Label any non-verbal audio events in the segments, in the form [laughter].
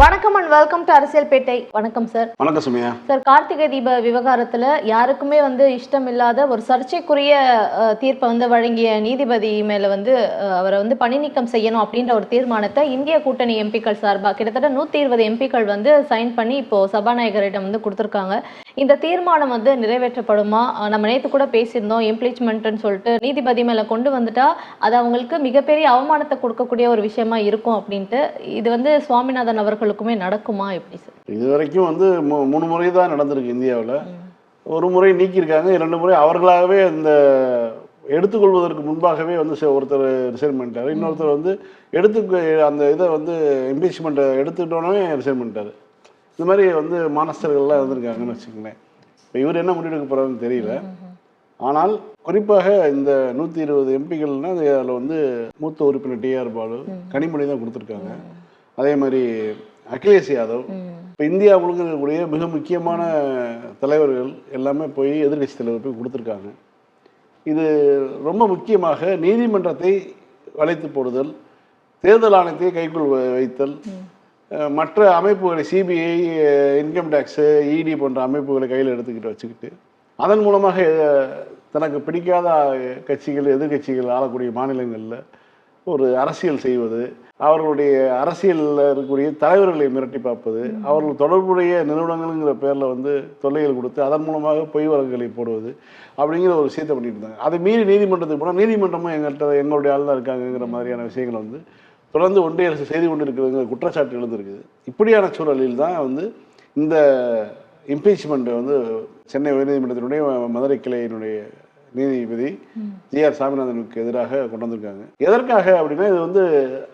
வணக்கம் and welcome to அரசியல் பேட்டை வணக்கம் சார் வணக்கம் சுமையா. சார் கார்த்திகை தீப விவகாரத்துல யாருக்குமே வந்து இஷ்டம் இல்லாத ஒரு சர்ச்சைக்குரிய தீர்ப்பை வந்து வழங்கிய நீதிபதி மேல வந்து அவரை வந்து பணி நீக்கம் செய்யணும் அப்படின்ற ஒரு தீர்மானத்தை இந்திய கூட்டணி எம்பிக்கள் சார்பா கிட்டத்தட்ட நூத்தி இருபது எம்பிக்கள் வந்து சைன் பண்ணி இப்போ சபாநாயகரிடம் வந்து கொடுத்துருக்காங்க. இந்த தீர்மானம் வந்து நிறைவேற்றப்படுமா? நம்ம நேத்து கூட பேசியிருந்தோம் இம்ப்ளீச்மெண்ட்னு சொல்லிட்டு. நீதிபதி மேல கொண்டு வந்துட்டா அது அவங்களுக்கு மிகப்பெரிய அவமானத்தை கொடுக்கக்கூடிய ஒரு விஷயமா இருக்கும் அப்படின்ட்டு. இது வந்து சுவாமிநாதன் அவர்களுக்குமே நடக்குமா எப்படி சார்? இது வரைக்கும் வந்து மூணு முறை தான் நடந்திருக்கு இந்தியாவில். ஒரு முறை நீக்கியிருக்காங்க இரண்டு முறை அவர்களாகவே அந்த எடுத்துக்கொள்வதற்கு முன்பாகவே வந்து ஒருத்தர் ரிசைன் பண்ணிட்டாரு. இன்னொருத்தர் வந்து எடுத்து அந்த இதை வந்து இம்பீச்மெண்ட்டை எடுத்துட்டோன்னே ரிசைன் பண்ணிட்டாரு. இந்த மாதிரி வந்து மானஸ்டர்கள்லாம் இருந்திருக்காங்கன்னு வச்சுக்கோங்களேன். இப்போ இவர் என்ன முடிவெடுக்க போகிறாருன்னு தெரியல. ஆனால் குறிப்பாக இந்த நூற்றி இருபது எம்பிகள்னா அதில் வந்து மூத்த உறுப்பினர் டிஆர் பாலு கனிமொழி தான் கொடுத்துருக்காங்க. அதே மாதிரி அகிலேஷ் யாதவ். இப்போ இந்தியா முழுக்க இருக்கக்கூடிய மிக முக்கியமான தலைவர்கள் எல்லாமே போய் எதிர்க்கட்சி தலைவர் போய் கொடுத்துருக்காங்க. இது ரொம்ப முக்கியமாக நீதிமன்றத்தை வளைத்து போடுதல் தேர்தல் ஆணையத்தை கைக்குள் வ- வைத்தல் மற்ற அமைப்புகளை சிபிஐ இன்கம் டேக்ஸு இடி போன்ற அமைப்புகளை கையில் எடுத்துக்கிட்டு வச்சுக்கிட்டு அதன் மூலமாக தனக்கு பிடிக்காத கட்சிகள் எதிர்க்கட்சிகள் ஆளக்கூடிய மாநிலங்களில் ஒரு அரசியல் செய்வது அவர்களுடைய அரசியலில் இருக்கக்கூடிய தலைவர்களை மிரட்டி பார்ப்பது அவர்கள் தொடர்புடைய நிறுவனங்கள்ங்கிற பேரில் வந்து தொல்லைகள் கொடுத்து அதன் மூலமாக பொய் வழக்குகளை போடுவது அப்படிங்கிற ஒரு விஷயத்தை பண்ணிட்டு இருந்தாங்க. அதை மீறி நீதிமன்றத்துக்கு போனால் நீதிமன்றமும் எங்கள்கிட்ட எங்களுடைய ஆள் தான் இருக்காங்கங்கிற மாதிரியான விஷயங்கள் வந்து தொடர்ந்து ஒன்றிய அரசு செய்து கொண்டு இருக்கிறதுங்கிற குற்றச்சாட்டு எழுந்திருக்குது. இப்படியான சூழலில் தான் வந்து இந்த இம்பீச்மெண்ட் வந்து சென்னை உயர்நீதிமன்றத்தினுடைய மதுரை கிளையினுடைய நீதிபதி ஜி ஆர் சாமிநாதனுக்கு எதிராக கொண்டு வந்திருக்காங்க. எதற்காக அப்படின்னா இது வந்து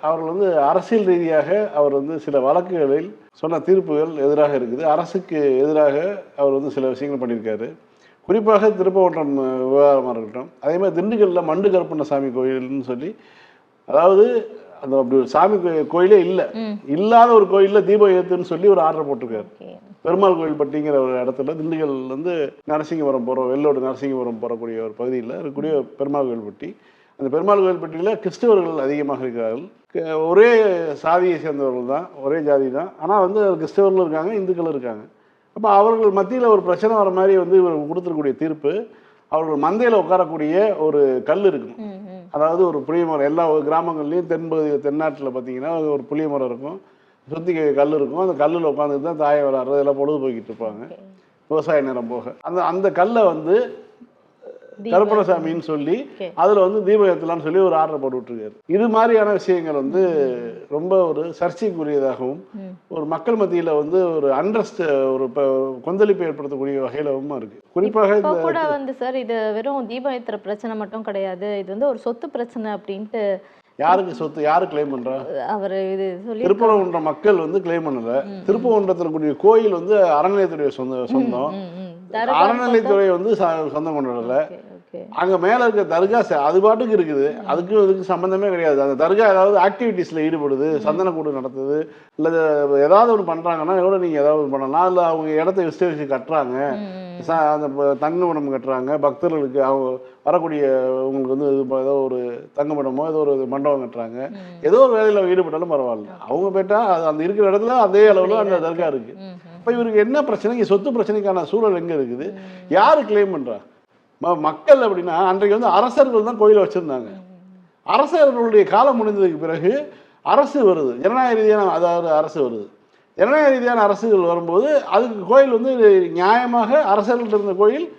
அவர்கள் வந்து அரசியல் ரீதியாக அவர் வந்து சில வழக்குகளில் சொன்ன தீர்ப்புகள் எதிராக இருக்குது. அரசுக்கு எதிராக அவர் வந்து சில விஷயங்கள் பண்ணியிருக்காரு. குறிப்பாக திருப்பவட்டம் விவகாரமாக இருக்கட்டும் அதே மாதிரி திண்டுக்கல்லில் மண்டு கருப்பண்ணசாமி கோயில்னு சொல்லி அதாவது அந்த அப்படி ஒரு சாமி கோயிலே இல்லை. இல்லாத ஒரு கோயிலில் தீபம் ஏத்துன்னு சொல்லி ஒரு ஆர்டர் போட்டிருக்காரு. பெருமாள் கோயில்பட்டிங்கிற ஒரு இடத்துல திண்டுக்கல் வந்து நரசிங்கபுரம் போகிற வெள்ளோடு நரசிங்கபுரம் போகக்கூடிய ஒரு பகுதியில் இருக்கக்கூடிய பெருமாள் கோயில்பட்டி அந்த பெருமாள் கோயில்பட்டியில் கிறிஸ்தவர்கள் அதிகமாக இருக்கிறார்கள். ஒரே சாதியை சேர்ந்தவர்கள் தான் ஒரே ஜாதி தான். ஆனால் வந்து கிறிஸ்தவர்களும் இருக்காங்க இந்துக்களும் இருக்காங்க. அப்போ அவர்கள் மத்தியில் ஒரு பிரச்சனை வர மாதிரி வந்து இவர் கொடுத்துருக்கக்கூடிய தீர்ப்பு அவர்கள் மந்தையில் உட்காரக்கூடிய ஒரு கல் இருக்கணும். அதாவது ஒரு புளிய மரம் எல்லா கிராமங்கள்லையும் தென்பகுதி தென்னாட்டில் பார்த்தீங்கன்னா ஒரு புளிய மரம் இருக்கும். சுற்றி கல் இருக்கும். அந்த கல்லில் உட்காந்துட்டு தான் தாயை விளாட்றது எல்லாம் பொழுது போய்கிட்டு இருப்பாங்க விவசாய நேரம் போக. அந்த அந்த கல்லை வந்து கருப்பணசாமின்னு சொல்லி. அதில் வந்து தீபம் ஏற்றலாம்னு சொல்லி ஒரு ஆர்டர் போட்டு விட்டுருக்காரு. இது மாதிரியான விஷயங்கள் வந்து ரொம்ப ஒரு சர்ச்சைக்குரியதாகவும் ஒரு மக்கள் மத்தியில் வந்து ஒரு அண்ட்ரஸ்ட் ஒரு கொந்தளிப்பை ஏற்படுத்தக்கூடிய வகையிலவும் இருக்கு. குறிப்பாக கூட வந்து சார் இது வெறும் தீபம் ஏத்துற பிரச்சனை மட்டும் கிடையாது. இது வந்து ஒரு சொத்து பிரச்சனை அப்படின்ட்டு யாருக்கு சொத்து யாரு கிளைம் பண்றா? அவர் இது சொல்லி திருப்பரங்குன்ற மக்கள் வந்து கிளைம் பண்ணல. திருப்பரங்குன்றத்தில் இருக்கக்கூடிய கோயில் வந்து அறநிலையத்துறை சொந்த சொந்தம். அறநிலையத்துறை வந்து சொந்தம் கொண்டாடல. அங்க மேல இருக்க தர்கா அது பாட்டுக்கு இருக்குது. அதுக்கு இதுக்கு சம்பந்தமே கிடையாது. அந்த தர்கா ஏதாவது ஆக்டிவிட்டீஸ்ல ஈடுபடுது சந்தன கூடு நடத்துது இல்ல ஏதாவது ஒன்று பண்றாங்கன்னா கூட நீங்க ஏதாவது ஒன்று பண்ணலாம். இல்ல அவங்க இடத்த விஸ்தரிச்சு கட்டுறாங்க. அந்த ப- தங்குமிடம் கட்டுறாங்க. பக்தர்களுக்கு அவங்க வரக்கூடிய உங்களுக்கு வந்து ஏதோ ஒரு தங்குமிடமோ ஏதோ ஒரு மண்டபம் கட்டுறாங்க. ஏதோ ஒரு வேலையில் ஈடுபட்டாலும் பரவாயில்ல. அவங்க போயிட்டா அது அந்த இருக்கிற இடத்துல அதே அளவில் அந்த தர்கா இருக்கு. இப்போ இவருக்கு என்ன பிரச்சனை? இங்க சொத்து பிரச்சனைக்கான சூழல் எங்க இருக்குது? யாரு கிளைம் பண்றா? ம- மக்கள் அப்படின்னா அன்றைக்கு வந்து அரசர்கள் தான் கோயிலை வச்சிருந்தாங்க. அரசர்களுடைய காலம் முடிந்ததுக்கு பிறகு அரசு வருது. ஜனநாயக ரீதியான அதாவது அரசு வருது. ஜனநாயக ரீதியான அரசுகள் வரும்போது அதுக்கு கோயில் வந்து நியாயமாக அரசர்கள்ட்ட இருந்த கோயில்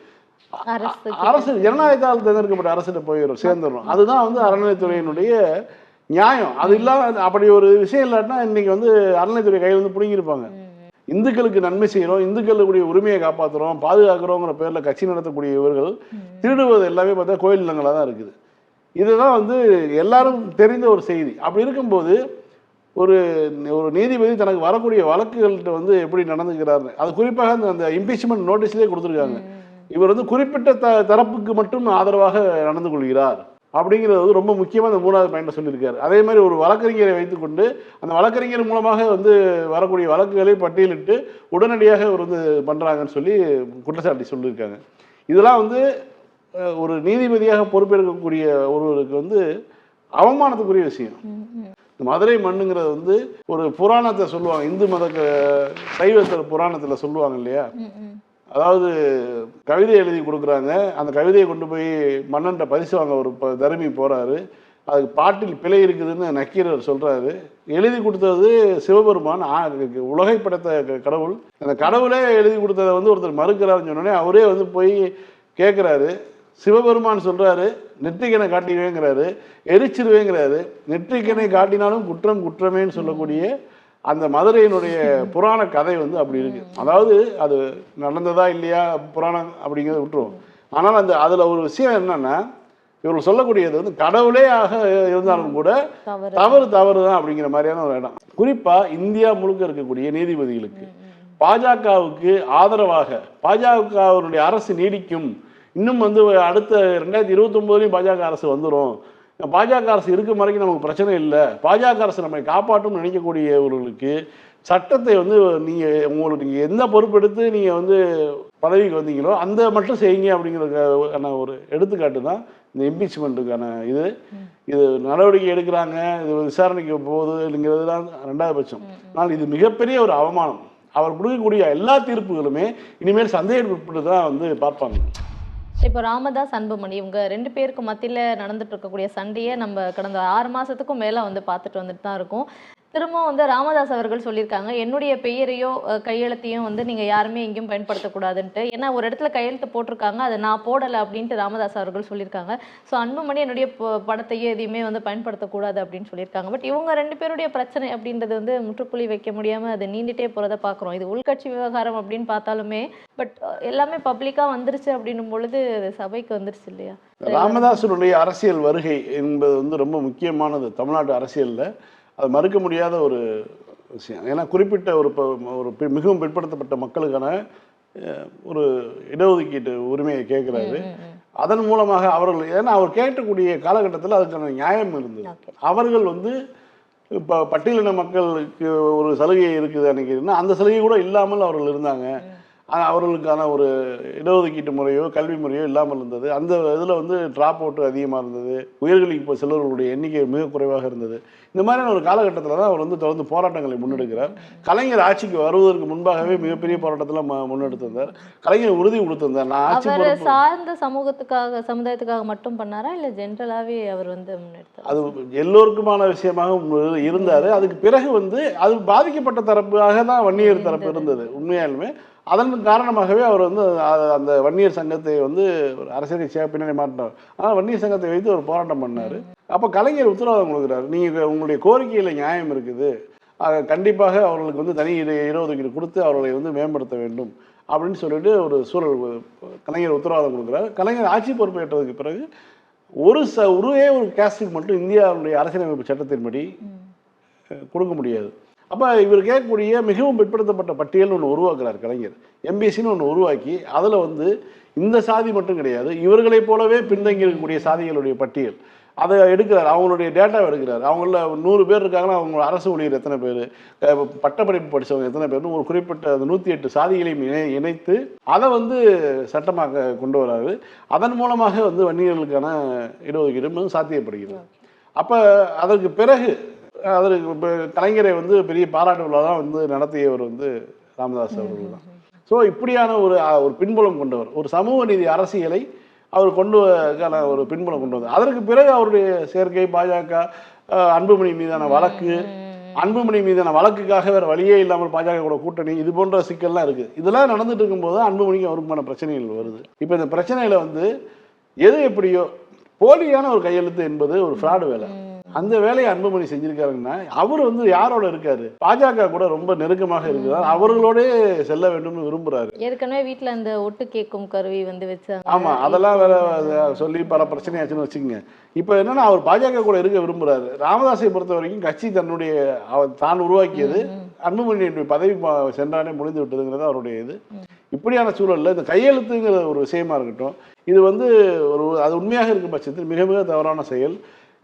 அரசு அரசு ஜனநாயகத்தால் தேர்ந்தெடுக்கப்பட்ட அரசிட்ட போயிடும் சேர்ந்துடும் அதுதான் வந்து அறநிலைத்துறையினுடைய நியாயம். அது இல்லாம அப்படி ஒரு விஷயம் இல்லாட்டினா இன்னைக்கு வந்து அறநிலைத்துறை கையில் வந்து பிடுங்கியிருப்பாங்க. இந்துக்களுக்கு நன்மை செய்கிறோம் இந்துக்களுடைய உரிமையை காப்பாற்றுறோம் பாதுகாக்கிறோங்கிற பேரில் கட்சி நடத்தக்கூடிய இவர்கள் திருடுவது எல்லாமே பார்த்தா கோயில் இல்லங்களாக தான் இருக்குது. இதுதான் வந்து எல்லாரும் தெரிந்த ஒரு செய்தி. அப்படி இருக்கும்போது ஒரு ஒரு நீதிபதி தனக்கு வரக்கூடிய வழக்குகள்கிட்ட வந்து எப்படி நடந்துக்கிறாரு அது குறிப்பாக அந்த அந்த இம்பீச்மெண்ட் நோட்டீஸ்லேயே கொடுத்துருக்காங்க. இவர் வந்து குறிப்பிட்ட த தரப்புக்கு மட்டும் ஆதரவாக நடந்து கொள்கிறார். அப்படிங்கிறது வந்து ரொம்ப முக்கியமாக அந்த மூணாவது பாயிண்ட்ல சொல்லியிருக்காரு. அதே மாதிரி ஒரு வழக்கறிஞரை வைத்துக்கொண்டு அந்த வழக்கறிஞர் மூலமாக வந்து வரக்கூடிய வழக்குகளை பட்டியலிட்டு உடனடியாக இவர் வந்து பண்ணுறாங்கன்னு சொல்லி குற்றச்சாட்டி சொல்லியிருக்காங்க. இதெல்லாம் வந்து ஒரு நீதிபதியாக பொறுப்பேற்கக்கூடிய ஒருவருக்கு வந்து அவமானத்துக்குரிய விஷயம். மதுரை மண்ணுங்கிறது வந்து ஒரு புராணத்தை சொல்லுவாங்க. இந்து மத சைவத்தில் புராணத்தில் சொல்லுவாங்க இல்லையா. அதாவது கவிதை எழுதி கொடுக்குறாங்க. அந்த கவிதையை கொண்டு போய் மன்னன்ட்ட பரிசு வாங்க ஒரு தருமி போகிறாரு அதுக்கு பாட்டில் பிழை இருக்குதுன்னு நக்கீரர் சொல்கிறாரு எழுதி கொடுத்தது சிவபெருமான். ஆ- உலகை படைத்த க- கடவுள். அந்த கடவுளே எழுதி கொடுத்ததை வந்து ஒருத்தர் மறுக்கிறாருன்னு சொன்னோடனே அவரே வந்து போய் கேட்குறாரு சிவபெருமான் சொல்கிறாரு நெற்றிக்கனை காட்டிடுவேங்கிறாரு எரிச்சிருவேங்கிறாரு. நெற்றிக்கனை காட்டினாலும் குற்றம் குற்றமேன்னு சொல்லக்கூடிய அந்த மதுரையினுடைய புராண கதை வந்து அப்படி இருக்கு. அதாவது அது நடந்ததா இல்லையா புராணம் அப்படிங்கிறத விட்டுருவோம் ஆனால் அந்த அதில் ஒரு விஷயம் என்னன்னா இவர்கள் சொல்லக்கூடியது வந்து கடவுளே ஆக இருந்தாலும் கூட தவறு. தவறு தான் அப்படிங்கிற மாதிரியான ஒரு இடம். குறிப்பா இந்தியா முழுக்க இருக்கக்கூடிய நீதிபதிகளுக்கு பாஜகவுக்கு ஆதரவாக பாஜகவினுடைய அரசு நீடிக்கும். இன்னும் வந்து அடுத்த ரெண்டாயிரத்தி இருபத்தொம்போதுலையும் பாஜக அரசு வந்துடும் பாஜக அரசு இருக்கும் வரைக்கும் நமக்கு பிரச்சனை இல்லை. பாஜக அரசு நம்மை காப்பாற்றும் நினைக்கக்கூடியவர்களுக்கு சட்டத்தை வந்து நீங்கள் உங்களுக்கு நீங்கள் எந்த பொறுப்பெடுத்து நீங்கள் வந்து பதவிக்கு வந்தீங்களோ அந்த மட்டும் செய்யுங்க அப்படிங்கிறதுக்கான ஒரு எடுத்துக்காட்டு தான் இந்த இம்பீச்மெண்ட்டுக்கான இது. இது நடவடிக்கை எடுக்கிறாங்க இது விசாரணைக்கு போகுது அப்படிங்கிறது தான் ரெண்டாவது பட்சம். ஆனால் இது மிகப்பெரிய ஒரு அவமானம். அவர் கொடுக்கக்கூடிய எல்லா தீர்ப்புகளுமே இனிமேல் சந்தேகப்பட்டு தான் வந்து பார்ப்பாங்க. இப்போ ராமதாஸ் அன்புமணி இவங்க ரெண்டு பேருக்கு மத்தியில் நடந்துட்டு இருக்கக்கூடிய சண்டையை நம்ம கடந்த ஆறு மாதத்துக்கும் மேலே வந்து பார்த்துட்டு வந்துட்டு தான் இருக்கோம். திரும்பவும் வந்து ராமதாஸ் அவர்கள் சொல்லியிருக்காங்க என்னுடைய பெயரையோ கையெழுத்தையும் வந்து நீங்க யாருமே எங்கேயும் பயன்படுத்தக்கூடாதுன்ட்டு. ஏன்னா ஒரு இடத்துல கையெழுத்து போட்டிருக்காங்க அதை நான் போடலை அப்படின்ட்டு ராமதாஸ் அவர்கள் சொல்லியிருக்காங்க. ஸோ அன்புமணி என்னுடைய படத்தையே எதையுமே வந்து பயன்படுத்தக்கூடாது அப்படின்னு சொல்லியிருக்காங்க. பட் இவங்க ரெண்டு பேருடைய பிரச்சனை அப்படின்றது வந்து முற்றுப்புள்ளி வைக்க முடியாம அது நீண்டுட்டே போறதை பார்க்குறோம். இது உள்கட்சி விவகாரம் அப்படின்னு பார்த்தாலுமே பட் எல்லாமே பப்ளிக்கா வந்துருச்சு அப்படின்னும் பொழுது சபைக்கு வந்துருச்சு இல்லையா? ராமதாசனுடைய அரசியல் வருகை என்பது வந்து ரொம்ப முக்கியமானது தமிழ்நாட்டு அரசியலில். அது மறுக்க முடியாத ஒரு விஷயம். ஏன்னா குறிப்பிட்ட ஒரு ஒரு மிகவும் பிற்படுத்தப்பட்ட மக்களுக்கான ஒரு இடஒதுக்கீட்டு உரிமையை கேட்குறாரு. அதன் மூலமாக அவர்கள் ஏன்னா அவர் கேட்கக்கூடிய காலகட்டத்தில் அதுக்கான நியாயம் இருந்தது. அவர்கள் வந்து இப்போ பட்டியலின மக்களுக்கு ஒரு சலுகை இருக்குது நினைக்கிறீங்கன்னா அந்த சலுகை கூட இல்லாமல் அவர்கள் இருந்தாங்க. அவர்களுக்கான ஒரு இடஒதுக்கீட்டு முறையோ கல்வி முறையோ இல்லாமல் இருந்தது. அந்த இதில் வந்து ட்ராப் அவுட் அதிகமாக இருந்தது. உயர்கல்விக்கு இப்போ செல்வர்களுடைய எண்ணிக்கை மிக குறைவாக இருந்தது. இந்த மாதிரியான ஒரு காலகட்டத்தில் தான் அவர் வந்து தொடர்ந்து போராட்டங்களை முன்னெடுக்கிறார். கலைஞர் ஆட்சிக்கு வருவதற்கு முன்பாகவே மிகப்பெரிய போராட்டத்தில் முன்னெடுத்திருந்தார். கலைஞர் உறுதி கொடுத்திருந்தார். நான் ஆட்சி சார்ந்த சமூகத்துக்காக சமுதாயத்துக்காக மட்டும் பண்ணாரா? இல்ல ஜென்ரலாவே அவர் வந்து முன்னெடுத்தாரா? அது எல்லோருக்குமான விஷயமாக இருந்தாரு. அதுக்கு பிறகு வந்து அது பாதிக்கப்பட்ட தரப்பாக தான் வன்னியர் தரப்பு இருந்தது உண்மையாலுமே. அதன் காரணமாகவே அவர் வந்து அந்த வன்னியர் சங்கத்தை வந்து ஒரு அரசியல் பின்னாடி மாட்டினார் ஆனால் வன்னியர் சங்கத்தை வைத்து ஒரு போராட்டம் பண்ணார். அப்போ கலைஞர் உத்தரவாதம் கொடுக்குறாரு. நீங்கள் உங்களுடைய கோரிக்கையில் நியாயம் இருக்குது. ஆக கண்டிப்பாக அவர்களுக்கு வந்து தனி இட இடஒதுக்கீடு கொடுத்து அவர்களை வந்து மேம்படுத்த வேண்டும் அப்படின்னு சொல்லிட்டு ஒரு சூழல் கலைஞர் உத்தரவாதம் கொடுக்குறாரு. கலைஞர் ஆட்சி பொறுப்பேற்றதுக்கு பிறகு ஒரு ச ஒரே ஒரு கேஸ்டுக்கு மட்டும் இந்தியாவுடைய அரசியலமைப்பு சட்டத்தின்படி கொடுக்க முடியாது. அப்போ இவர் கேட்கக்கூடிய மிகவும் பிற்படுத்தப்பட்ட பட்டியல்னு ஒன்று உருவாக்குறார் கலைஞர். எம்பிசின்னு ஒன்று உருவாக்கி அதில் வந்து இந்த சாதி மட்டும் கிடையாது இவர்களைப் போலவே பின்தங்கி இருக்கக்கூடிய சாதிகளுடைய பட்டியல். அதை எடுக்கிறார் அவங்களுடைய டேட்டாவை எடுக்கிறார். அவங்கள நூறு பேர் இருக்காங்கன்னா அவங்க அரசு ஊழியர் எத்தனை பேர்? பட்டப்படிப்பு படித்தவங்க எத்தனை பேர்னு ஒரு குறிப்பிட்ட அந்த நூற்றி எட்டு சாதிகளையும் இணை இணைத்து அதை வந்து சட்டமாக கொண்டு வராரு. அதன் மூலமாக வந்து வன்னியர்களுக்கான இடஒதுக்கீடு சாத்தியப்படுகிறது. அப்போ அதற்கு பிறகு அதற்கு இப்ப கலைஞரை வந்து பெரிய பாராட்டு விழா தான் வந்து நடத்தியவர் வந்து ராமதாஸ் அவர்கள் தான். ஸோ இப்படியான ஒரு ஒரு பின்புலம் கொண்டவர் ஒரு சமூக நீதி அரசியலை அவர் கொண்டு ஒரு பின்புலம் கொண்டு வந்தார். அதற்கு பிறகு அவருடைய சேர்க்கை பாஜக அன்புமணி மீதான வழக்கு அன்புமணி மீதான வழக்குக்காக வேற வழியே இல்லாமல் பாஜக கூட கூட்டணி இது போன்ற சிக்கல்லாம் இருக்கு. இதெல்லாம் நடந்துட்டு இருக்கும்போது அன்புமணிக்கு அவருக்குமான பிரச்சனைகள் வருது. இப்போ இந்த பிரச்சனையில வந்து எது எப்படியோ போலியான ஒரு கையெழுத்து என்பது ஒரு ஃப்ராடு வேலை. அந்த வேலையை அன்புமணி செஞ்சிருக்காருன்னா அவர் வந்து யாரோட இருக்காரு? பாஜக கூட ரொம்ப நெருக்கமாக இருக்கிறார் அவர்களோடே செல்ல வேண்டும்னு விரும்புறாரு. ஏற்கனவே வீட்ல அந்த ஒட்டு கேட்கும் கருவி வந்து வச்சாங்க. ஆமா அதெல்லாம் வேற சொல்லி பல பிரச்சனையாச்சுன்னு வச்சுக்கோங்க. இப்போ என்னன்னா அவர் பாஜக கூட இருக்க விரும்புறாரு. ராமதாஸை பொறுத்த வரைக்கும் கட்சி தன்னுடைய தான் உருவாக்கியது. அன்புமணியுடைய பதவி ப- சென்றானே முடிந்து விட்டதுங்கிறது அவருடைய இது. இப்படியான சூழல்ல இந்த கையெழுத்துங்கிற ஒரு விஷயமா இருக்கட்டும் இது வந்து ஒரு அது உண்மையாக இருக்கும் பட்சத்தில் மிக மிக தவறான செயல்.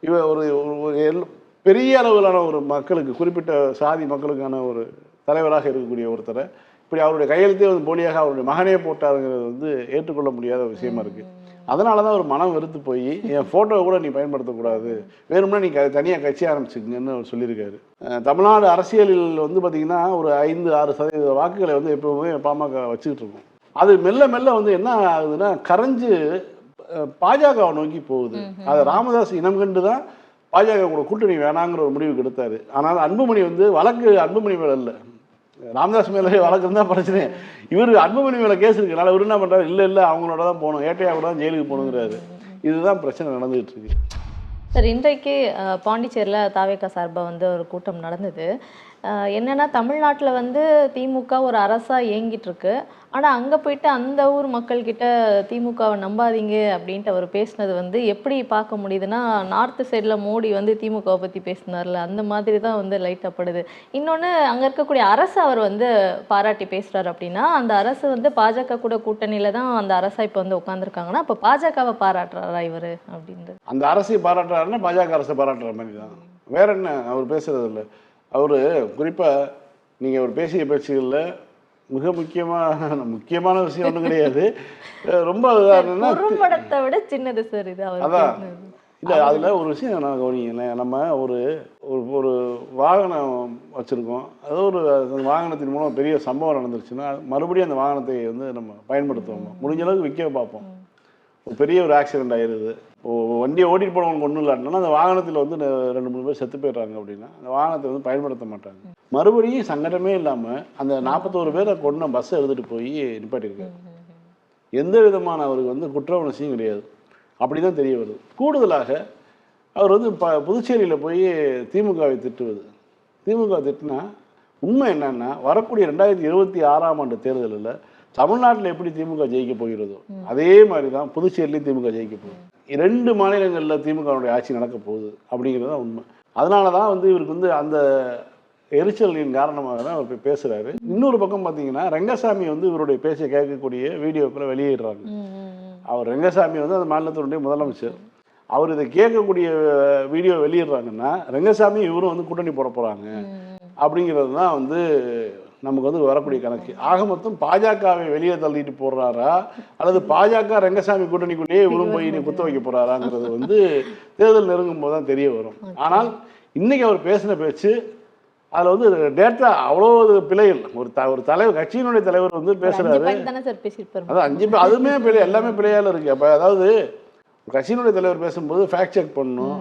இவ ஒரு ஒரு- எல்- பெரிய அளவிலான ஒரு மக்களுக்கு குறிப்பிட்ட சாதி மக்களுக்கான ஒரு தலைவராக இருக்கக்கூடிய ஒருத்தரை இப்படி அவருடைய கையெழுத்தே வந்து போலியாக அவருடைய மகனே போட்டாருங்கிறது வந்து ஏற்றுக்கொள்ள முடியாத விஷயமா இருக்கு. அதனால தான் ஒரு மனம் வெறுத்து போய் என் ஃபோட்டோவை கூட நீ பயன்படுத்தக்கூடாது. வேணும்னா நீ க தனியாக கட்சி ஆரம்பிச்சுக்கங்கன்னு அவர் சொல்லியிருக்காரு. தமிழ்நாடு அரசியலில் வந்து பார்த்திங்கன்னா ஒரு ஐந்து ஆறு சதவீத வாக்குகளை வந்து எப்பவுமே பாமக வச்சுக்கிட்டு இருக்கோம். அது மெல்ல மெல்ல வந்து என்ன ஆகுதுன்னா கரைஞ்சு பாஜகவை நோக்கி போகுது. அதை ராமதாஸ் இனம் கண்டு தான் பாஜக கூட கூட்டணி வேணாங்கிற ஒரு முடிவுக்கு எடுத்தாரு. ஆனால் அன்புமணி வந்து வழக்கு அன்புமணி மேல இல்லை. ராமதாஸ் மேலே வழக்கு இருந்தால் பிரச்சனை. இவர் அன்புமணி மேலே கேஸ் இருக்கனால இவர் என்ன பண்ணுறாரு இல்லை இல்லை அவங்களோட தான் போகணும். ஏட்டையா கூட தான் ஜெயிலுக்கு போகணுங்கிறாரு. இதுதான் பிரச்சனை நடந்துகிட்டு இருக்கு. சார் இன்றைக்கு பாண்டிச்சேரியில் தாவேக்கா சார்பாக வந்து ஒரு கூட்டம் நடந்தது. என்னன்னா தமிழ்நாட்டில் வந்து திமுக ஒரு அரசாக இயங்கிட்டுருக்கு. ஆனால் அங்கே போயிட்டு அந்த ஊர் மக்கள்கிட்ட திமுகவை நம்பாதீங்க அப்படின்ட்டு அவர் பேசினது வந்து எப்படி பார்க்க முடியுதுன்னா நார்த்து சைடில் மோடி வந்து திமுகவை பற்றி பேசினார்ல அந்த மாதிரி தான் வந்து லைட்டாக படுது. இன்னொன்று அங்கே இருக்கக்கூடிய அரசு அவர் வந்து பாராட்டி பேசுகிறார் அப்படின்னா அந்த அரசு வந்து பாஜக கூட கூட்டணியில் தான் அந்த அரசா இப்போ வந்து உட்காந்துருக்காங்கன்னா அப்போ பாஜகவை பாராட்டுறாரா இவர் அப்படின்றது. அந்த அரசை பாராட்டுறாருன்னா பாஜக அரசை பாராட்டுற மாதிரி தான். வேற என்ன? அவர் பேசுறது இல்லை. அவர் குறிப்பாக நீங்கள் அவர் பேசிய பேச்சுகளில் மிக முக்கியமான [laughs] முக்கியமான விஷயம் ஒன்றும் கிடையாது. ரொம்ப குறும்படத்தை விட சின்னது சார் இது. அதான். இல்லை அதில் ஒரு விஷயம் நான் கவனிங்களேன் நம்ம ஒரு ஒரு ஒரு வாகனம் வச்சுருக்கோம். அது ஒரு வாகனத்தின் மூலம் பெரிய சம்பவம் நடந்துருச்சுன்னா மறுபடியும் அந்த வாகனத்தை வந்து நம்ம பயன்படுத்துவோம். முடிஞ்ச அளவுக்கு விற்க பார்ப்போம். பெரிய ஒரு ஆக்சிடென்ட் ஆயிடுது வண்டியை ஓட்டிட்டு போனவங்க ஒன்றும் இல்லாட்டினா அந்த வாகனத்தில் வந்து ரெண்டு மூணு பேர் செத்து போயிடுறாங்க அப்படின்னா அந்த வாகனத்தை வந்து பயன்படுத்த மாட்டாங்க. மறுபடியும் சங்கடமே இல்லாமல் அந்த நாற்பத்தோரு பேரை கொண்டு பஸ்ஸை எடுத்துகிட்டு போய் நிப்பாட்டியிருக்காரு எந்த விதமான அவருக்கு வந்து குற்ற உணர்ச்சியும் கிடையாது. அப்படி தான் தெரிய வருது. கூடுதலாக அவர் வந்து ப புதுச்சேரியில் போய் திமுகவை திட்டுவது. திமுக திட்டுனா உண்மை என்னன்னா வரக்கூடிய ரெண்டாயிரத்தி இருபத்தி ஆறாம் ஆண்டு தேர்தலில் தமிழ்நாட்டில் எப்படி திமுக ஜெயிக்க போகிறதோ அதே மாதிரி தான் புதுச்சேரியிலையும் திமுக ஜெயிக்க போகுது. இரண்டு மாநிலங்களில் திமுகவுடைய ஆட்சி நடக்க போகுது அப்படிங்கிறது தான் உண்மை. அதனால தான் வந்து இவருக்கு வந்து அந்த எரிச்சலின் காரணமாக தான் அவர் பேசுகிறாரு இன்னொரு பக்கம் பார்த்தீங்கன்னா ரங்கசாமி வந்து இவருடைய பேச்சை கேட்கக்கூடிய வீடியோக்களை வெளியிடுறாங்க. அவர் ரங்கசாமி வந்து அந்த மாநிலத்தினுடைய முதலமைச்சர். அவர் இதை கேட்கக்கூடிய வீடியோ வெளியிடுறாங்கன்னா ரங்கசாமி இவரும் வந்து கூட்டணி போட போகிறாங்க அப்படிங்கிறது தான் வந்து நமக்கு வந்து வரக்கூடிய கணக்கு. ஆக மொத்தம் பாஜகவை வெளியே தள்ளிட்டு போடுறாரா அல்லது பாஜக ரங்கசாமி கூட்டணிக்குள்ளேயே இவரும் போய் நீ குத்த வைக்க போறாராங்கிறது வந்து தேர்தல் நெருங்கும் போது தான் தெரிய வரும். ஆனால் இன்னைக்கு அவர் பேசின பேச்சு அதில் வந்து டேட்டா அவ்வளோ பிழைகள் ஒரு த ஒரு தலைவர் கட்சியினுடைய தலைவர் வந்து பேசியிருப்பாரு அதான் அஞ்சு பேர் அதுவுமே பிழை எல்லாமே பிழையால இருக்கு. அப்போ அதாவது கட்சியினுடைய தலைவர் பேசும்போது ஃபேக்ட் செக் பண்ணணும்.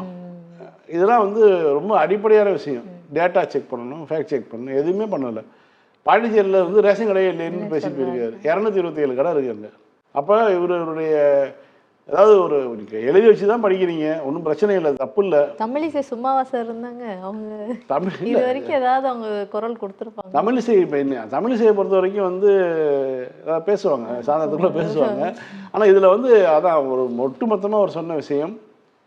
இதெல்லாம் வந்து ரொம்ப அடிப்படையான விஷயம். டேட்டா செக் பண்ணணும் ஃபேக்ட் செக் பண்ணணும். எதுவுமே பண்ணலை. பாண்டிச்சேரியில் வந்து ரேஷன் கடை இல்லைன்னு பேசிட்டு போயிருக்காரு. இரநூத்தி இருபத்தி ஏழு கடை இருக்கு அங்கே. அப்போ இவருடைய அதாவது ஒரு எழுதி வச்சு தான் படிக்கிறீங்க. ஒன்றும் பிரச்சனை இல்லை. தப்பு இல்லை. தமிழிசை சும்மாவா சார் இருந்தாங்க? அவங்க தமிழ் இது வரைக்கும் ஏதாவது அவங்க குரல் கொடுத்துருப்பாங்க. தமிழிசை இப்போ என்ன? தமிழிசையை பொறுத்த வரைக்கும் வந்து பேசுவாங்க. சாதனத்துக்குள்ள பேசுவாங்க. ஆனால் இதில் வந்து அதான் ஒரு ஒட்டுமொத்தமாக அவர் சொன்ன விஷயம்.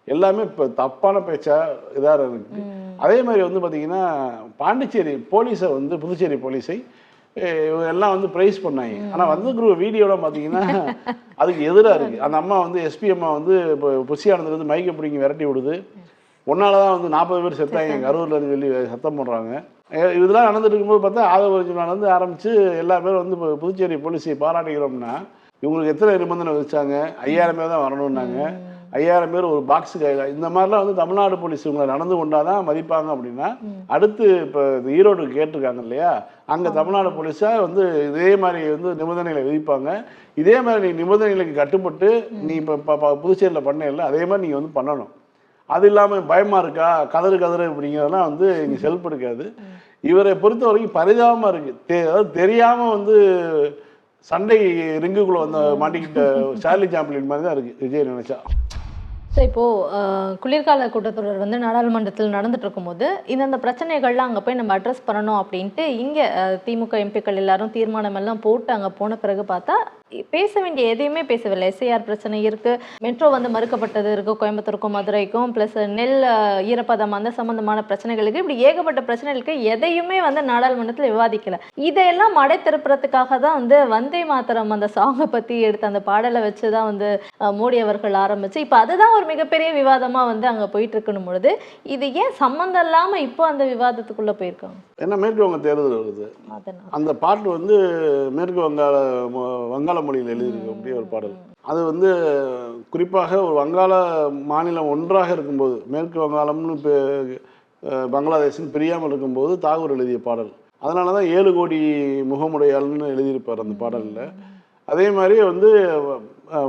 எல்லாமே இப்போ தப்பான பேச்சா இதாக இருக்கு. அதே மாதிரி வந்து பார்த்தீங்கன்னா பாண்டிச்சேரி போலீஸை வந்து புதுச்சேரி போலீஸை எல்லாம் வந்து ப்ரைஸ் பண்ணாங்க. ஆனால் வந்து குரூப் வீடியோலாம் பார்த்தீங்கன்னா அதுக்கு எதிராக இருக்குது அந்த அம்மா வந்து எஸ்பி அம்மா வந்து இப்போ புஷியானதுல இருந்து மைக்கை பிடிங்கி விரட்டி விடுது. ஒன்னால தான் வந்து நாற்பது பேர் செத்தாங்க. கரூர்லன்னு சொல்லி சத்தம் அஹ் இதெல்லாம் நடந்துட்டு இருக்கும்போது பார்த்தா ஆதவ வந்து ஆரம்பித்து எல்லா பேரும் வந்து இப்போ புதுச்சேரி போலீஸை பாராட்டுகிறோம்னா இவங்களுக்கு எத்தனை நிபந்தனை விதிச்சாங்க? ஐயாயிரம் பேர் தான் வரணும்னாங்க. ஐயாயிரம் பேர் ஒரு பாக்ஸு கையில் இந்த மாதிரிலாம் வந்து தமிழ்நாடு போலீஸ் இவங்களை நடந்து கொண்டாதான் மதிப்பாங்க அப்படின்னா அடுத்து இப்போ ஈரோடு கேட்டிருக்காங்க இல்லையா? அங்கே தமிழ்நாடு போலீஸாக வந்து இதே மாதிரி வந்து நிபந்தனைகளை விதிப்பாங்க. இதே மாதிரி நீ நிபந்தனைகளுக்கு கட்டுப்பட்டு நீ இப்போ புதுச்சேரியில் பண்ணல அதே மாதிரி நீங்கள் வந்து பண்ணணும். அது இல்லாமல் பயமாக இருக்கா? கதறு கதறு அப்படிங்கிறதெல்லாம் வந்து இங்கே [laughs] செல்ஃப் எடுக்காது இவரை பொறுத்த வரைக்கும் பரிதாபமாக இருக்குது தெ அதாவது தெரியாமல் வந்து சண்டை ரிங்குக்குள்ளே வந்து மாட்டிக்கிட்ட [laughs] சார்லி சாம்பிளின் மாதிரி தான் இருக்குது விஜய் நினைச்சா. ஸோ இப்போது uh, குளிர்கால கூட்டத்தொடர் வந்து நாடாளுமன்றத்தில் நடந்துட்டு இருக்கும்போது இந்தந்த பிரச்சனைகள்லாம் அங்கே போய் நம்ம அட்ரஸ் பண்ணணும் அப்படின்ட்டு இங்கே uh, திமுக எம்பிக்கள் எல்லாரும் தீர்மானம் எல்லாம் போட்டு அங்கே போன பிறகு பார்த்தா பேச வேண்டிய எதையுமே பேசவில்லை. எஸ்ஐஆர் பிரச்சனை இருக்குது மெட்ரோ வந்து மறுக்கப்பட்டது இருக்குது கோயம்புத்தூருக்கும் மதுரைக்கும் ப்ளஸ் நெல் uh, ஈரப்பதம் அந்த சம்மந்தமான பிரச்சனைகளுக்கு இப்படி ஏகப்பட்ட பிரச்சனைகளுக்கு எதையுமே வந்து நாடாளுமன்றத்தில் விவாதிக்கலை. இதையெல்லாம் மடை திருப்புறதுக்காக தான் வந்து வந்தே மாத்திரம் அந்த சாங்கை பற்றி எடுத்து அந்த பாடலை வச்சு தான் வந்து மோடி அவர்கள் ஆரம்பித்து இப்போ அதுதான் ஒரு மிகப்பெரிய விவாதமா வந்து அங்க போயிட்டு இருக்கணும் பொழுது இது ஏன் சம்மந்தம் இல்லாம இப்போ அந்த விவாதத்துக்குள்ள போயிருக்காங்க? ஏன்னா மேற்கு வங்க தேர்தல் வருது. அந்த பாட்டு வந்து மேற்கு வங்காள வங்காள மொழியில் எழுதியிருக்கக்கூடிய ஒரு பாடல். அது வந்து குறிப்பாக ஒரு வங்காள மாநிலம் ஒன்றாக இருக்கும்போது மேற்கு வங்காளம்னு இப்போ பங்களாதேஷின் பிரியாமல் இருக்கும்போது தாகூர் எழுதிய பாடல். அதனால தான் ஏழு கோடி முகமுடையாள்னு எழுதியிருப்பார் அந்த பாடலில். அதே மாதிரி வந்து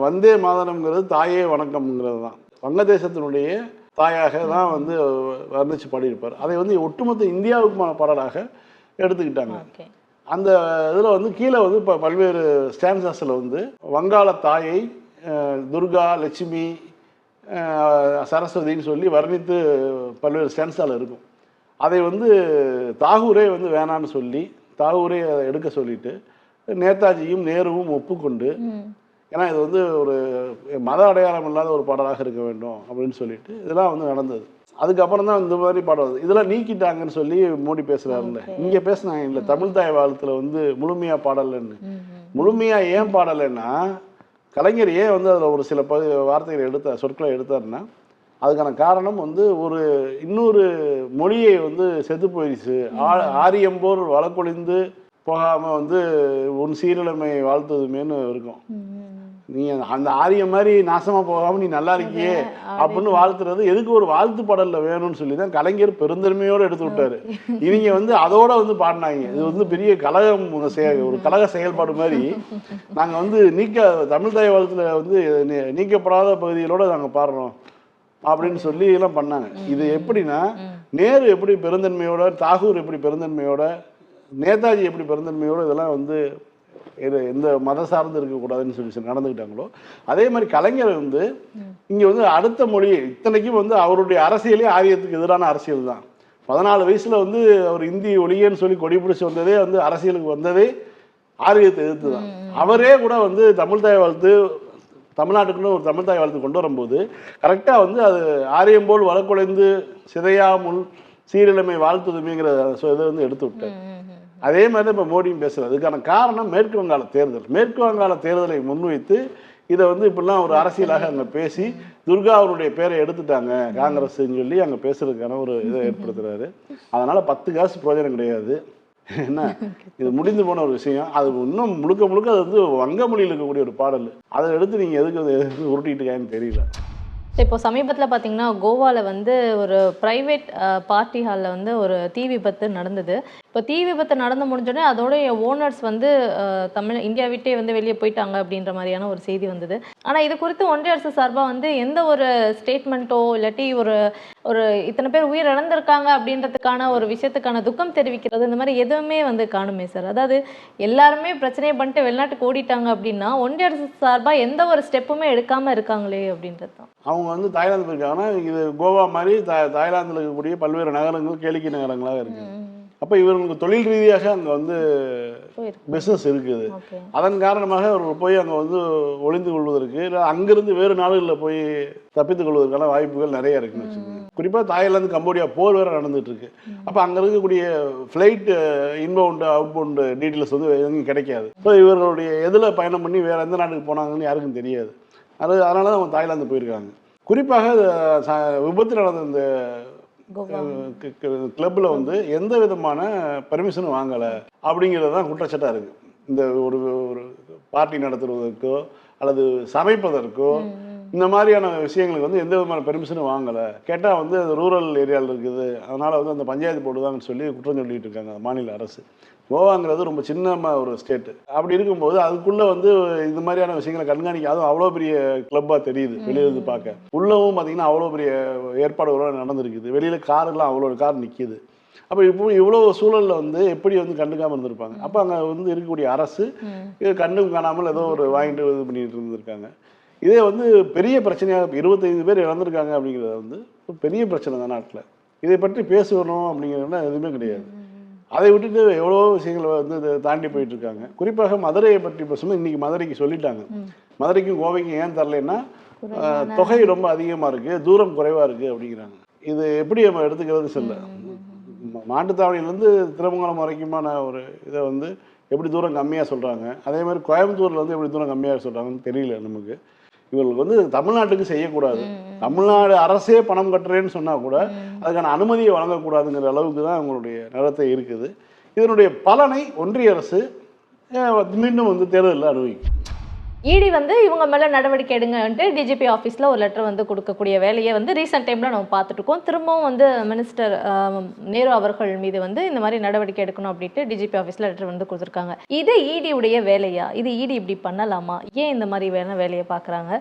வந்தே மாதரம்ங்கிறது தாயே வணக்கம்ங்கிறது தான். வங்கதேசத்தினுடைய தாயாக தான் வந்து வர்ணிச்சு பாடியிருப்பார். அதை வந்து ஒட்டுமொத்த இந்தியாவுக்குமான பாடலாக எடுத்துக்கிட்டாங்க. அந்த இதில் வந்து கீழே வந்து இப்போ பல்வேறு ஸ்டான்சஸில் வந்து வங்காள தாயை துர்கா லட்சுமி சரஸ்வதின்னு சொல்லி வர்ணித்து பல்வேறு ஸ்டான்ஸால் இருக்கும். அதை வந்து தாகூரே வந்து வேணான்னு சொல்லி தாகூரே அதை எடுக்க சொல்லிட்டு நேதாஜியும் நேருவும் ஒப்புக்கொண்டு ஏன்னா இது வந்து ஒரு மத அடையாளம் இல்லாத ஒரு பாடலாக இருக்க வேண்டும் அப்படின்னு சொல்லிட்டு இதெல்லாம் வந்து நடந்தது. அதுக்கப்புறம் தான் இந்த மாதிரி வருது இதெல்லாம் நீக்கிட்டாங்கன்னு சொல்லி மோடி பேசுறாருல்ல. இங்க பேசுனாங்க இல்ல தமிழ் தாய் வாழ்த்துல வந்து முழுமையா பாடலன்னு. ம் ம். முழுமையா ஏன் பாடலைன்னா கலைஞர் ஏன் வந்து அதுல ஒரு சில பகு வார்த்தைகளை எடுத்தார் சொற்களை எடுத்தாருன்னா அதுக்கான காரணம் வந்து ஒரு இன்னொரு மொழியை வந்து செத்து போயிடுச்சு. ஆ- ஆரியம்போர் வழக்கொழிந்து போகாம வந்து உன் சீரழமை வாழ்த்துதுமேன்னு இருக்கும். நீ அந்த ஆரியம் மாதிரி நாசமா போகாம நீ நல்லா இருக்கியே அப்படின்னு வாழ்த்துறது எதுக்கு ஒரு வாழ்த்து பாடல்ல வேணும்னு சொல்லி தான் கலைஞர் பெருந்தன்மையோட எடுத்து விட்டாரு. இவங்க வந்து அதோட வந்து பாடினாங்க. இது வந்து பெரிய கழகம் ஒரு கழக செயல்பாடு மாதிரி. நாங்க வந்து நீக்க தமிழ் தாய் வாழ்த்துல வந்து நீக்கப்படாத பகுதிகளோட நாங்க பாடுறோம் அப்படின்னு சொல்லி எல்லாம் பண்ணாங்க. இது எப்படின்னா நேரு எப்படி பெருந்தன்மையோட தாகூர் எப்படி பெருந்தன்மையோட நேதாஜி எப்படி பெருந்தன்மையோட இதெல்லாம் வந்து எந்த மத சார்ந்து இருக்கக்கூடாதுன்னு சொல்லி சொல்லி நடந்துக்கிட்டாங்களோ அதே மாதிரி கலைஞர் வந்து இங்கே வந்து அடுத்த மொழி இத்தனைக்கும் வந்து அவருடைய அரசியலே ஆரியத்துக்கு எதிரான அரசியல் தான். பதினாலு வயசுல வந்து அவர் இந்தி ஒளியன்னு சொல்லி கொடி பிடிச்சி வந்ததே வந்து அரசியலுக்கு வந்ததே ஆரியத்தை எதிர்த்து தான். அவரே கூட வந்து தமிழ் தாய் வாழ்த்து தமிழ்நாட்டுக்குன்னு ஒரு தமிழ் தாய் வாழ்த்து கொண்டு வரும்போது கரெக்டாக வந்து அது ஆரியம் போல் வழக்குழைந்து சிதையாமுல் சீரிழமை வாழ்த்துதுமைங்கிற இதை வந்து எடுத்து ம். அதே மாதிரி தான் இப்போ மோடியும் பேசுறது அதுக்கான காரணம் மேற்கு வங்காள தேர்தல். மேற்கு வங்காள தேர்தலை முன்வைத்து இதை வந்து இப்படிலாம் ஒரு அரசியலாக அங்கே பேசி துர்கா அவருடைய பேரை எடுத்துட்டாங்க. காங்கிரஸ்ன்னு சொல்லி அங்கே பேசுறதுக்கான ஒரு இதை ஏற்படுத்துறாரு. அதனால் பத்து காசு பிரயோஜனம் கிடையாது. என்ன? இது முடிந்து போன ஒரு விஷயம். அது இன்னும் முழுக்க முழுக்க அது வந்து வங்க மொழியில் இருக்கக்கூடிய ஒரு பாடல். அதை எடுத்து நீங்கள் எதுக்கு அதை உருட்டிட்டு இருக்காங்கன்னு தெரியல. இப்போ சமீபத்தில் பார்த்தீங்கன்னா கோவாவில் வந்து ஒரு ப்ரைவேட் பார்ட்டி ஹாலில் வந்து ஒரு தீ விபத்து நடந்தது. இப்போ தீ விபத்து நடந்து முடிஞ்சோடனே அதோடைய ஓனர்ஸ் வந்து தமிழ் இந்தியா விட்டே வந்து வெளியே போயிட்டாங்க அப்படின்ற மாதிரியான ஒரு செய்தி வந்தது. ஆனால் இது குறித்து ஒன்றிய அரசு சார்பாக வந்து எந்த ஒரு ஸ்டேட்மெண்ட்டோ இல்லாட்டி ஒரு ஒரு இத்தனை பேர் உயிர் இழந்திருக்காங்க அப்படின்றதுக்கான ஒரு விஷயத்துக்கான துக்கம் தெரிவிக்கிறது இந்த மாதிரி எதுவுமே வந்து காணுமே சார். அதாவது எல்லாருமே பிரச்சனையை பண்ணிட்டு வெளிநாட்டுக்கு ஓடிட்டாங்க அப்படின்னா ஒன்றிய அரசு சார்பாக எந்த ஒரு ஸ்டெப்புமே எடுக்காமல் இருக்காங்களே அப்படின்றது தான். அவங்க வந்து தாய்லாந்து போயிருக்காங்கன்னா இது கோவா மாதிரி தாய்லாந்தில் இருக்கக்கூடிய பல்வேறு நகரங்கள் கேளிக்கை நகரங்களாக இருக்குது அப்போ இவர்களுக்கு தொழில் ரீதியாக அங்கே வந்து பிஸ்னஸ் இருக்குது. அதன் காரணமாக அவர்கள் போய் அங்கே வந்து ஒளிந்து கொள்வதற்கு இல்லை அங்கிருந்து வேறு நாடுகளில் போய் தப்பித்துக் கொள்வதற்கான வாய்ப்புகள் நிறைய இருக்குன்னு வச்சுக்கோங்க. குறிப்பாக தாய்லாந்து கம்போடியா போர் வேறு நடந்துட்டு இருக்கு அப்போ அங்கே இருக்கக்கூடிய ஃப்ளைட் இன்பவுண்டு அவுட்பவுண்டு டீட்டெயில்ஸ் வந்து எங்கேயும் கிடைக்காது. ஸோ இவர்களுடைய எதில் பயணம் பண்ணி வேறு எந்த நாட்டுக்கு போனாங்கன்னு யாருக்கும் தெரியாது. அது அதனால தான் அவங்க தாய்லாந்து போயிருக்காங்க. குறிப்பாக விபத்து நடந்த இந்த கிளப்பில் வந்து எந்த விதமான பெர்மிஷனும் வாங்கலை அப்படிங்கிறது தான் குற்றச்சாட்டாக இருக்குது இந்த ஒரு ஒரு பார்ட்டி நடத்துவதற்கோ அல்லது சமைப்பதற்கோ இந்த மாதிரியான விஷயங்களுக்கு வந்து எந்த விதமான பெர்மிஷனும் வாங்கலை. கேட்டால் வந்து அது ரூரல் ஏரியாவில் இருக்குது. அதனால் வந்து அந்த பஞ்சாயத்து போர்டு தான் சொல்லி குற்றம் சொல்லிட்டு இருக்காங்க அந்த மாநில அரசு. கோவாங்கிறது ரொம்ப சின்ன ஒரு ஸ்டேட்டு அப்படி இருக்கும்போது அதுக்குள்ளே வந்து இந்த மாதிரியான விஷயங்களை கண்காணிக்க அதுவும் அவ்வளோ பெரிய கிளப்பாக தெரியுது வெளியிருந்து பார்க்க. உள்ளவும் பார்த்தீங்கன்னா அவ்வளோ பெரிய ஏற்பாடுகளோட நடந்திருக்குது. வெளியில் காரெல்லாம் அவ்வளோ கார் நிற்கிது அப்போ இப்போ இவ்வளோ சூழலில் வந்து எப்படி வந்து கண்டுக்காமல் இருந்திருப்பாங்க? அப்போ அங்கே வந்து இருக்கக்கூடிய அரசு கண்டும் காணாமல் ஏதோ ஒரு வாங்கிட்டு இது பண்ணிட்டு இருந்திருக்காங்க. இதே வந்து பெரிய பிரச்சனையாக இருபத்தைந்து பேர் இறந்துருக்காங்க அப்படிங்கிறது வந்து ஒரு பெரிய பிரச்சனை தான் நாட்டில். இதை பற்றி பேசணும் அப்படிங்கிறதுலாம் எதுவுமே கிடையாது. அதை விட்டுட்டு எவ்வளோ விஷயங்களை வந்து இதை தாண்டி போயிட்டு இருக்காங்க குறிப்பாக மதுரையை பற்றி பேசும்போது இன்னைக்கு மதுரைக்கு சொல்லிட்டாங்க. மதுரைக்கும் கோவைக்கும் ஏன் தரலைன்னா தொகை ரொம்ப அதிகமாக இருக்குது தூரம் குறைவாக இருக்குது அப்படிங்கிறாங்க. இது எப்படி நம்ம எடுத்துக்கிறது சொல்ல மாட்டுத்தாவணியிலேருந்து திருமங்கலம் வரைக்குமான ஒரு இதை வந்து எப்படி தூரம் கம்மியாக சொல்கிறாங்க அதே மாதிரி கோயம்புத்தூரில் வந்து எப்படி தூரம் கம்மியாக சொல்கிறாங்கன்னு தெரியல நமக்கு. இவங்களுக்கு வந்து தமிழ்நாட்டுக்கு செய்யக்கூடாது. தமிழ்நாடு அரசே பணம் கட்டுறேன்னு சொன்னால் கூட அதுக்கான அனுமதியை வழங்கக்கூடாதுங்கிற அளவுக்கு தான் அவங்களுடைய நடத்தை இருக்குது. இதனுடைய பலனை ஒன்றிய அரசு மீண்டும் வந்து தேர்தலில் அனுபவிக்கும் இடி வந்து இவங்க மேலே நடவடிக்கை எடுங்கன்ட்டு டிஜிபி ஆஃபீஸில் ஒரு லெட்டர் வந்து கொடுக்கக்கூடிய வேலையை வந்து ரீசெண்ட் டைம்ல நம்ம பார்த்துட்டுருக்கோம். திரும்பவும் வந்து மினிஸ்டர் நேரு அவர்கள் மீது வந்து இந்த மாதிரி நடவடிக்கை எடுக்கணும் அப்படின்ட்டு டிஜிபி ஆஃபீஸில் லெட்டர் வந்து கொடுத்துருக்காங்க. இது இடியுடைய உடைய வேலையா? இது இடி இப்படி பண்ணலாமா? ஏன் இந்த மாதிரி வேணால் வேலையை பார்க்குறாங்க?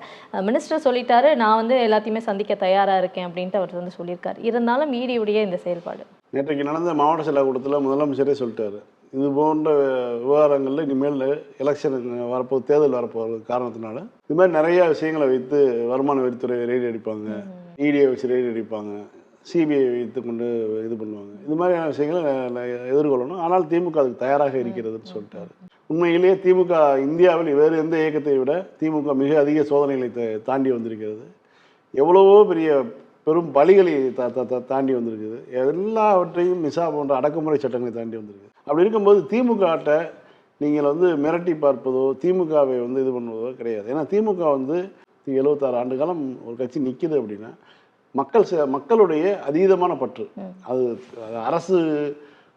மினிஸ்டர் சொல்லிட்டாரு நான் வந்து எல்லாத்தையுமே சந்திக்க தயாராக இருக்கேன் அப்படின்ட்டு அவர் வந்து சொல்லியிருக்காரு. இருந்தாலும் இடியுடைய உடைய இந்த செயல்பாடு. நேற்றைக்கு நடந்த மாவட்ட செயலாக்கூட்டத்தில் முதலமைச்சரே சொல்லிட்டாரு. இது போன்ற விவகாரங்களில் இனிமேல் எலெக்ஷன் வரப்போ தேர்தல் வரப்போகிற காரணத்தினால இது மாதிரி நிறைய விஷயங்களை வைத்து வருமான வரித்துறை ரெய்டு அடிப்பாங்க. இடியை வச்சு ரெய்டு அடிப்பாங்க. சிபிஐ வைத்து கொண்டு இது பண்ணுவாங்க. இது மாதிரியான விஷயங்களை எதிர்கொள்ளணும். ஆனால் திமுக அதுக்கு தயாராக இருக்கிறதுன்னு சொல்லிட்டாரு. உண்மையிலேயே திமுக இந்தியாவில் வேறு எந்த இயக்கத்தை விட திமுக மிக அதிக சோதனைகளை தாண்டி வந்திருக்கிறது. எவ்வளவோ பெரிய பெரும் பலிகளை தா தாண்டி வந்திருக்குது. எல்லாவற்றையும் மிசா போன்ற அடக்குமுறை சட்டங்களை தாண்டி வந்திருக்கு அப்படி இருக்கும்போது திமுகட்ட நீங்கள் வந்து மிரட்டி பார்ப்பதோ திமுகவை வந்து இது பண்ணுவதோ கிடையாது. ஏன்னா திமுக வந்து எழுபத்தாறு ஆண்டு காலம் ஒரு கட்சி நிற்கிது அப்படின்னா மக்கள் ச- மக்களுடைய அதீதமான பற்று. அது அரசு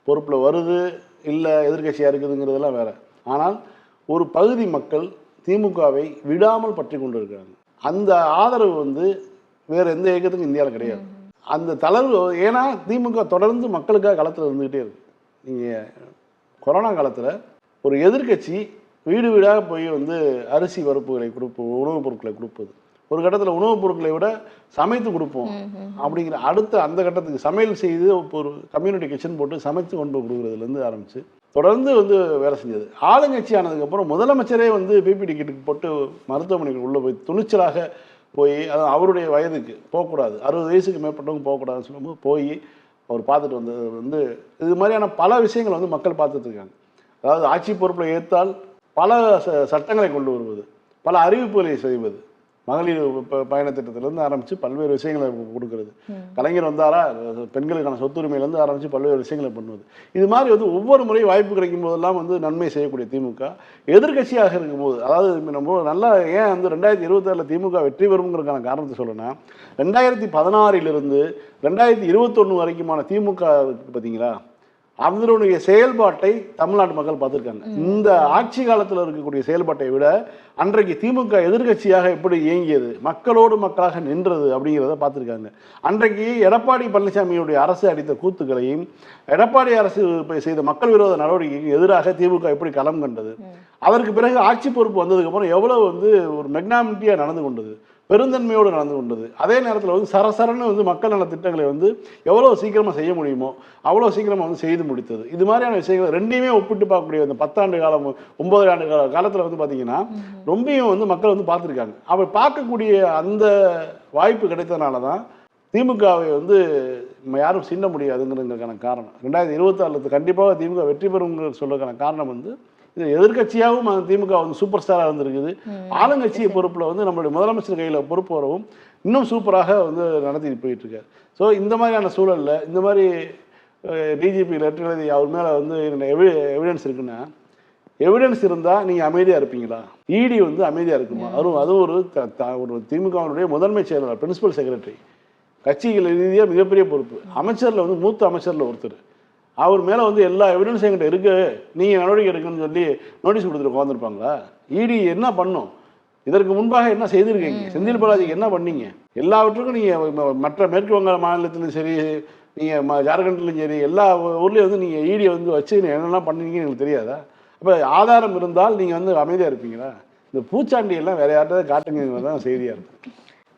பொறுப்பில் வருது இல்லை எதிர்க்கட்சியாக இருக்குதுங்கிறதெல்லாம் வேற. ஆனால் ஒரு பகுதி மக்கள் திமுகவை விடாமல் பற்றி கொண்டு இருக்கிறாங்க அந்த ஆதரவு வந்து வேற எந்த இயக்கத்துக்கும் இந்தியாவில் கிடையாது. அந்த தளர்வு ஏன்னா திமுக தொடர்ந்து மக்களுக்காக களத்தில் இருந்துகிட்டே இருக்கு. நீங்கள் கொரோனா காலத்தில் ஒரு எதிர்க்கட்சி வீடு வீடாக போய் வந்து அரிசி பருப்புகளை கொடுப்போம் உணவுப் பொருட்களை கொடுப்பது. ஒரு கட்டத்தில் உணவுப் பொருட்களை விட சமைத்து கொடுப்போம் அப்படிங்கிற அடுத்த அந்த கட்டத்துக்கு சமையல் செய்து ஒரு கம்யூனிட்டி கிச்சன் போட்டு சமைத்து கொண்டு போய் கொடுக்குறதுலேருந்து ஆரம்பிச்சு தொடர்ந்து வந்து வேலை செஞ்சது. ஆளுங்கட்சி ஆனதுக்கப்புறம் முதலமைச்சரே வந்து பிபி டிக்கெட்டுக்கு போட்டு மருத்துவமனைக்கு உள்ளே போய் துணிச்சலாக போய் அது அவருடைய வயதுக்கு போகக்கூடாது. அறுபது வயசுக்கு மேற்பட்டவங்க போகக்கூடாதுன்னு சொல்லும்போது போய் அவர் பார்த்துட்டு வந்தது வந்து இது மாதிரியான பல விஷயங்களை வந்து மக்கள் பார்த்துட்ருக்காங்க அதாவது ஆட்சி பொறுப்பில் ஏற்றால் பல ச- சட்டங்களை கொண்டு வருவது பல அறிவிப்புகளை செய்வது மகளிர் பயண திட்டத்திலேருந்து ஆரம்பித்து பல்வேறு விஷயங்களை கொடுக்கறது. கலைஞர் வந்தாரா? பெண்களுக்கான சொத்துரிமையிலேருந்து ஆரம்பித்து பல்வேறு விஷயங்களை பண்ணுவது. இது மாதிரி வந்து ஒவ்வொரு முறையும் வாய்ப்பு கிடைக்கும் போதெல்லாம் வந்து நன்மை செய்யக்கூடிய திமுக. எதிர்க்கட்சியாக இருக்கும்போது அதாவது நம்ம நல்லா ஏன் வந்து ரெண்டாயிரத்தி இருபத்தாறில் திமுக வெற்றி பெறுங்கிறதுக்கான காரணத்தை சொல்லணும்னா ரெண்டாயிரத்தி பதினாறிலிருந்து ரெண்டாயிரத்தி இருபத்தொன்று வரைக்குமான திமுக இருக்கு பார்த்தீங்களா அதனுடைய செயல்பாட்டை தமிழ்நாட்டு மக்கள் பார்த்துருக்காங்க. இந்த ஆட்சி காலத்தில் இருக்கக்கூடிய செயல்பாட்டை விட அன்றைக்கு திமுக எதிர்க்கட்சியாக எப்படி இயங்கியது மக்களோடு மக்களாக நின்றது அப்படிங்கிறத பார்த்துருக்காங்க. அன்றைக்கு எடப்பாடி பழனிசாமியுடைய அரசு அடித்த கூத்துக்களையும் எடப்பாடி அரசு செய்த மக்கள் விரோத நடவடிக்கைக்கு எதிராக திமுக எப்படி களம் கண்டது அதற்கு பிறகு ஆட்சி பொறுப்பு வந்ததுக்கப்புறம் எவ்வளவு வந்து ஒரு மெக்னாமிட்டியாக நடந்து கொண்டது பெருந்தன்மையோடு நடந்து கொண்டது. அதே நேரத்தில் வந்து சரசரன்னு வந்து மக்கள் நல திட்டங்களை வந்து எவ்வளோ சீக்கிரமாக செய்ய முடியுமோ அவ்வளோ சீக்கிரமாக வந்து செய்து முடித்தது. இது மாதிரியான விஷயங்கள் ரெண்டையுமே ஒப்பிட்டு பார்க்கக்கூடிய அந்த பத்தாண்டு காலம் ஒன்பது ஆண்டு கால காலத்தில் வந்து பார்த்தீங்கன்னா ரொம்பவும் வந்து மக்கள் வந்து பார்த்துருக்காங்க. அவர் பார்க்கக்கூடிய அந்த வாய்ப்பு கிடைத்தனால தான் திமுகவை வந்து நம்ம யாரும் சின்ன முடியாதுங்கிறதுக்கான காரணம். ரெண்டாயிரத்தி இருபத்தாறில் கண்டிப்பாக திமுக வெற்றி பெறுங்கிற சொல்றதுக்கான காரணம் வந்து இது எதிர்க்கட்சியாகவும் அந்த திமுக வந்து சூப்பர் ஸ்டாராக இருந்திருக்குது ஆளுங்கட்சி பொறுப்பில் வந்து நம்மளுடைய முதலமைச்சர் கையில் பொறுப்பு வரவும் இன்னும் சூப்பராக வந்து நடத்திட்டு போயிட்டு இருக்காரு ஸோ இந்த மாதிரியான சூழலில் இந்த மாதிரி டிஜிபி லெட்டர் எழுதி அவர் மேலே வந்து எவி எவிடன்ஸ் இருக்குன்னா எவிடன்ஸ் இருந்தால் நீங்கள் அமைதியாக இருப்பீங்களா? இடி வந்து அமைதியாக இருக்குமா? அதுவும் அதுவும் ஒரு ஒரு திமுகவினுடைய முதன்மை செயலாளர் பிரின்சிபல் செக்ரட்டரி கட்சிகள் ரீதியாக மிகப்பெரிய பொறுப்பு. அமைச்சரில் வந்து மூத்த அமைச்சரில் ஒருத்தர். அவர் மேலே வந்து எல்லா எவிடன்ஸும் என்கிட்ட இருக்கு. நீங்கள் நடவடிக்கை எடுக்கணும்னு சொல்லி நோட்டீஸ் கொடுத்துட்டு உட்காந்துருப்பாங்களா இடி என்ன பண்ணும்? இதற்கு முன்பாக என்ன செய்திருக்கீங்க? செந்தில் பாலாஜிக்கு என்ன பண்ணீங்க? எல்லாவற்றுக்கும் நீங்கள் மற்ற மேற்கு வங்க மாநிலத்திலும் சரி நீங்கள் ஜார்க்கண்ட்லையும் சரி எல்லா ஊர்லேயும் வந்து நீங்கள் ஈடியை வந்து வச்சு என்னெல்லாம் பண்ணீங்கன்னு எனக்கு தெரியாதா? அப்போ ஆதாரம் இருந்தால் நீங்கள் வந்து அமைதியாக இருப்பீங்களா? இந்த பூச்சாண்டி எல்லாம் வேற யார்ட்டாவது காட்டுங்கிறது தான் செய்தியாக இருக்கும்